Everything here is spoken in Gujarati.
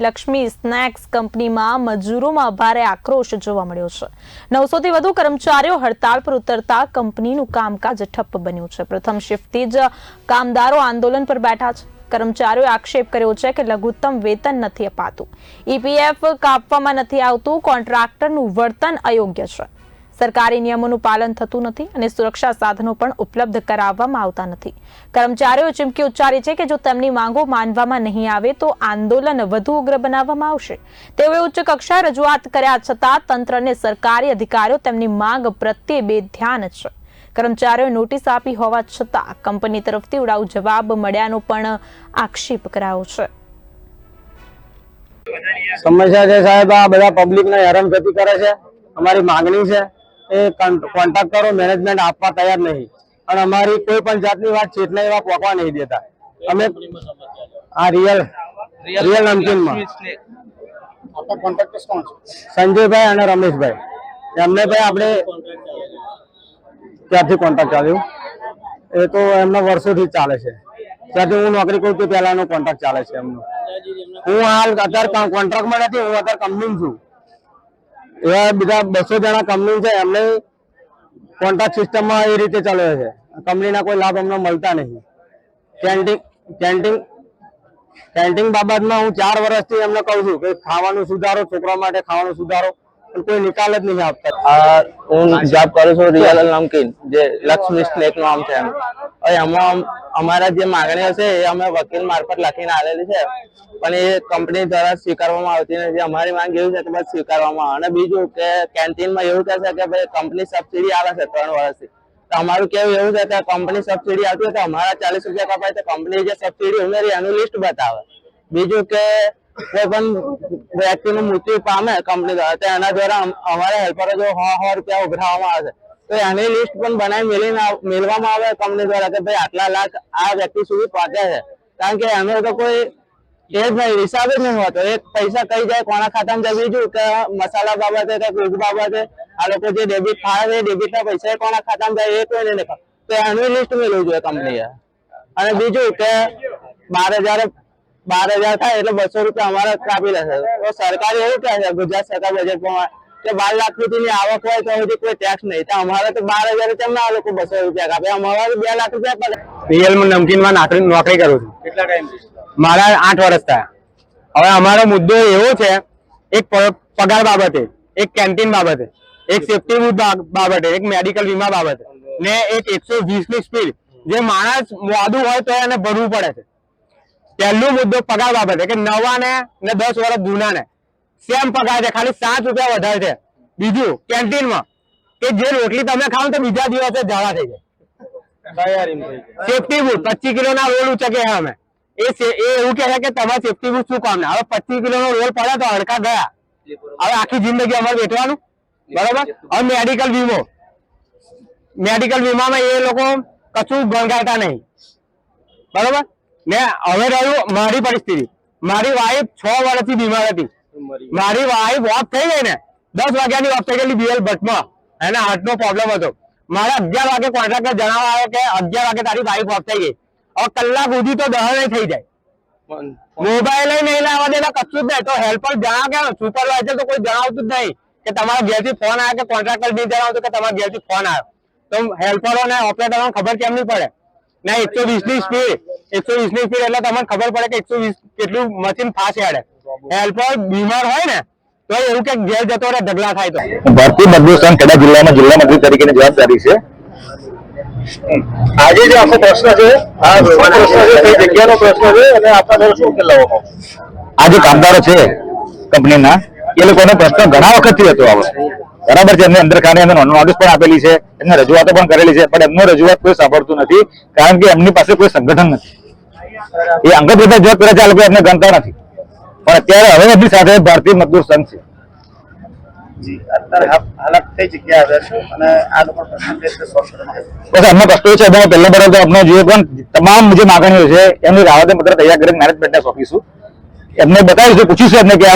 લક્ષ્મી સ્નેક્સ કંપનીમાં મજૂરોમાં ભારે આક્રોશ જોવા મળ્યો છે. નવસોથી વધુ કર્મચારીઓ હડતાળ પર ઉતરતા કંપનીનું કામકાજ ઠપ્પ બન્યું છે. પ્રથમ શિફ્ટથી જ કામદારો આંદોલન પર બેઠા છે. કર્મચારીઓએ આક્ષેપ કર્યો છે કે લઘુત્તમ વેતન નથી અપાતું. ઈપીએફ કાપવામાં નથી આવતું, કોન્ટ્રાક્ટરનું વર્તન અયોગ્ય છે. સરકારી નિયમોનું પાલન થતું નથી અને સુરક્ષા સાધનો પણ ઉપલબ્ધ કરાવવામાં આવતા નથી. કર્મચારીઓ ચીમકી ઉચ્ચારી છે કે જો તેમની માંગો માનવામાં નહીં આવે તો આંદોલન વધુ ઉગ્ર બનાવવામાં આવશે. તેઓએ ઉચ્ચ કક્ષાએ રજૂઆત કર્યા છતાં તંત્ર સરકારી અધિકારીઓ તેમની માંગ પ્રત્યે બેધ્યાન છે. કર્મચારીઓએ નોટિસ આપી હોવા છતાં કંપની તરફથી ઉડાઉ જવાબ મળ્યાનો પણ આક્ષેપ કરાયો છે. સમસ્યા છે સાહેબ, આ બધા પબ્લિક ને હેરાન ગતિ કરે છે. અમારી માંગણી છે. એ કોન્ટ્રાક્ટરો મેનેજમેન્ટ આપવા તૈયાર નહીં. અને અમારી કોઈ પણ જાતની વાત ચેટલા એવા પોકવા નહીં દેતા. અમે આ રિયલ રિયલ નમકીનમાં સંજયભાઈ અને રમેશભાઈ. એમને ભાઈ આપણે ક્યાંથી કોન્ટ્રાક્ટ ચાલ્યું? એ તો એમના વર્ષોથી ચાલે છે. ત્યાંથી હું નોકરી કરું તો પહેલાનો કોન્ટ્રાક્ટ ચાલે છે એમનો. હું હાલ અત્યારે કોન્ટ્રાક્ટમાં નથી હું અત્યારે કંપની છું. એવા બીજા બસો જણા કંપની છે, એમને કોન્ટ્રાક્ટ સિસ્ટમમાં એ રીતે ચાલે છે. કંપનીના કોઈ લાભ અમને મળતા નહીં. કેન્ટીન કેન્ટીન કેન્ટીન બાબતમાં હું ચાર વર્ષથી એમને કહું છું કે ખાવાનું સુધારો, છોકરા માટે ખાવાનું સુધારો કોઈ નિકાલ જ નહીં આપતા. હું જોબ કરું છું રિયલ નમકીન, જે લક્ષ્મી સ્નેકનું આમ છે એમ. એમાં અમારા જે માંગણીઓ છે એ અમે વકીલ મારફત લખીને આવેલી છે. પણ એ કંપની દ્વારા સ્વીકારવામાં આવતી નથી. અમારી માંગ એવી છે કે બસ સ્વીકારવામાં અને બીજું કે કેન્ટીનમાં એવું કહે છે કે ભાઈ કંપની સબસિડી આવે છે ત્રણ વર્ષથી. તો અમારું કેવું એવું છે કે કંપની સબસિડી આવતી હોય તો અમારા ચાલીસ રૂપિયા કપાય તો કંપની જે સબસિડી ઉમેરી એનું લિસ્ટ બતાવે. બીજું કે કોઈ પણ વ્યક્તિનું મૃત્યુ પામે કંપની દ્વારા. તો એના દ્વારા અમ- અમારા હેલ્પરો જો સો સો રૂપિયા ઉઘરાવવામાં આવે છે. તો એની લિસ્ટ પણ બનાવી મેલીને આવ- મેળવામાં આવે કંપની દ્વારા કે ભાઈ આટલા લાખ આ વ્યક્તિ સુધી પહોંચ્યા છે. કારણ કે એનો તો કોઈ એ જ નહીં, હિસાબ જ નહીં હોતો. એક પૈસા કઈ જાય, કોના ખાતામાં જાય, બીજું કે મસાલા બાબતે કે દૂધ બાબતે. આ લોકો જે ડેબિટ ફાળે છે ડેબિટ ના પૈસા એ કોના ખાતામાં જાય, એ કોઈ નહીં ખબર તો એનું લિસ્ટ મેળવવું જોઈએ કંપનીએ અને બીજું કે બાર હજાર બાર હજાર થાય એટલે બસો રૂપિયા અમારે કાપી લેશે. તો સરકાર એવું કહે છે, ગુજરાત સરકાર બજેટ પ્રમાણે કે બાર લાખ સુધીની આવક હોય તો હજી કોઈ ટેક્સ નહીં. તો અમારે તો બાર હજાર કેમ ના આ લોકો બસો રૂપિયા કાપે? અમારે બે લાખ રૂપિયા પડે. રિયલ નમકીનમાં નોકરી નોકરી કરું છું. કેટલા ટાઈમ મારા આઠ વર્ષ થયા. હવે અમારો મુદ્દો એવો છે એક પ- પગાર બાબતે એક કેન્ટીન બાબતે એક સેફટી બૂથ બાબતે એક મેડિકલ વીમા બાબતે ને એક એકસો વીસની સ્પીડ જે માણસ વાદું હોય તો એને ભરવું પડે છે. પહેલો મુદ્દો પગાર બાબતે કે નવા ને ને દસ વર્ષ જૂના ને સેમ પગાર છે ખાલી સાત રૂપિયા વધારે છે. બીજું કેન્ટીનમાં. કે જે રોટલી તમે ખાવ તો બીજા દિવસે ઝાડા થઈ જાય. સેફટી બૂટ પચીસ કિલો ના રોલ ઉચકે અમે. એ એવું કહે છે કે તમારે સેફટી બૂટ શું કામ હવે પચીસ કિલો નો રોલ પડે તો હડકા ગયા. હવે આખી જિંદગી અમારે બેઠવાનું. બરોબર? હવે મેડિકલ વીમો. મેડિકલ વીમામાં એ લોકો કશું ગણગાતા નહીં. બરોબર? ને હવે રહ્યું મારી પરિસ્થિતિ. મારી વાઈફ છ વર્ષથી બીમાર હતી. મારી વાઈફ ઓફ થઈ ગઈ ને દસ વાગ્યાની ઓફ થઈ ગયેલી બીએલ ભટ્ટમાં એને હાર્ટનો પ્રોબ્લેમ હતો. મારે અગિયાર વાગે કોન્ટ્રાક્ટર જણાવવા આવ્યો કે અગિયાર વાગે તારી વાઈફ ઓફ થઈ ગઈ. હવે કલાક સુધી તો દહન થઈ જાય. મોબાઈલ નહીં લાવવા દેતા કશું જ નહીં. તો હેલ્પર જણાવ કે સુપરવાઇઝર તો કોઈ જણાવતું જ નહીં કે તમારા ઘેરથી ફોન આવ્યો કે કોન્ટ્રાક્ટર નહીં જણાવતું કે તમારા ઘેરથી ફોન આવ્યો. તો હેલ્પરો ને ઓપરેટરો ખબર કેમ નહીં પડે? ના એકસો વીસની સ્પીડ એકસો વીસની સ્પીડ એટલે તમને ખબર પડે કે એકસો વીસ કેટલું મશીન ફાસ્ટ હેડે. હેલ્પર બીમાર હોય ને, તો એવું કે ઘેર જતો રહે, ઢગલા થાય તો. ભરતી મજદૂર કડા જિલ્લામાં જિલ્લા મંત્રી તરીકેની જવાબદારી છે. આજે જે આખો પ્રશ્ન છે, આ પ્રશ્ન છે, કઈ જગ્યાનો પ્રશ્ન છે, અને આપણા દ્વારા શું ઉકેલ આ જે કામદારો છે કંપનીના, એ લોકોનો પ્રશ્ન ઘણા વખતથી હતો આવો. બરાબર છે, એમને અંદર ખાને એમને નોટિસ પણ આપેલી છે, એમને રજૂઆતો પણ કરેલી છે, પણ એમનો રજૂઆત કોઈ સાંભળતું નથી, કારણ કે એમની પાસે કોઈ સંગઠન નથી. એ અંગત રીતે રજૂઆત કરે છે, આ લોકો એમને ગણતા નથી. પણ અત્યારે હવે નથી સાથે ભારતીય મજદૂર સંઘ છે? બસ અમને પ્રશ્નો છે અમે પહેલા બરાબર આપણે જે પણ તમામ જે માગણીઓ છે એમની રાવતે પત્ર તૈયાર કરીને મેનેજમેન્ટને સોંપીશું એમને બતાવીશું પૂછીશું એમને કે